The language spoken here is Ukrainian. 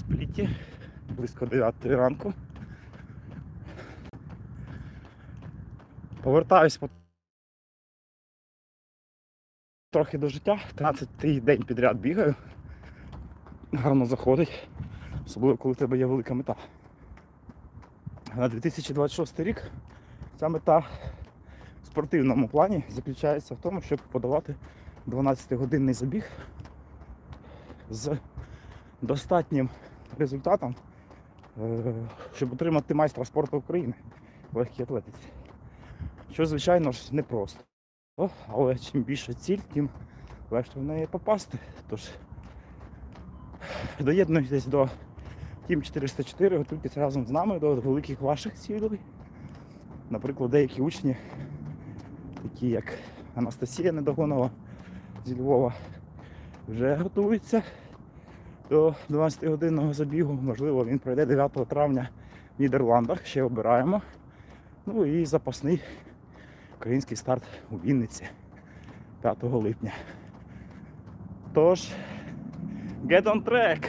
спліті близько 9 ранку. Повертаюсь по- трохи до життя. 13 день підряд бігаю. Гарно заходить, особливо коли в тебе є велика мета. На 2026 рік ця мета в спортивному плані заключається в тому, щоб подавати 12-годинний забіг з достатнім результатом, е, щоб отримати майстра спорту України в легкій атлетиці. Що, звичайно ж, непросто. Але чим більше ціль, тим легше в неї попасти. Тож доєднуйтесь до Тім 404, готуйтесь разом з нами до великих ваших цілей. Наприклад, деякі учні, такі як Анастасія Недогонова зі Львова, вже готуються до 12-годинного забігу. Можливо, він пройде 9 травня в Нідерландах. Ще обираємо. Ну і запасний український старт у Вінниці 5 липня. Тож, get on track!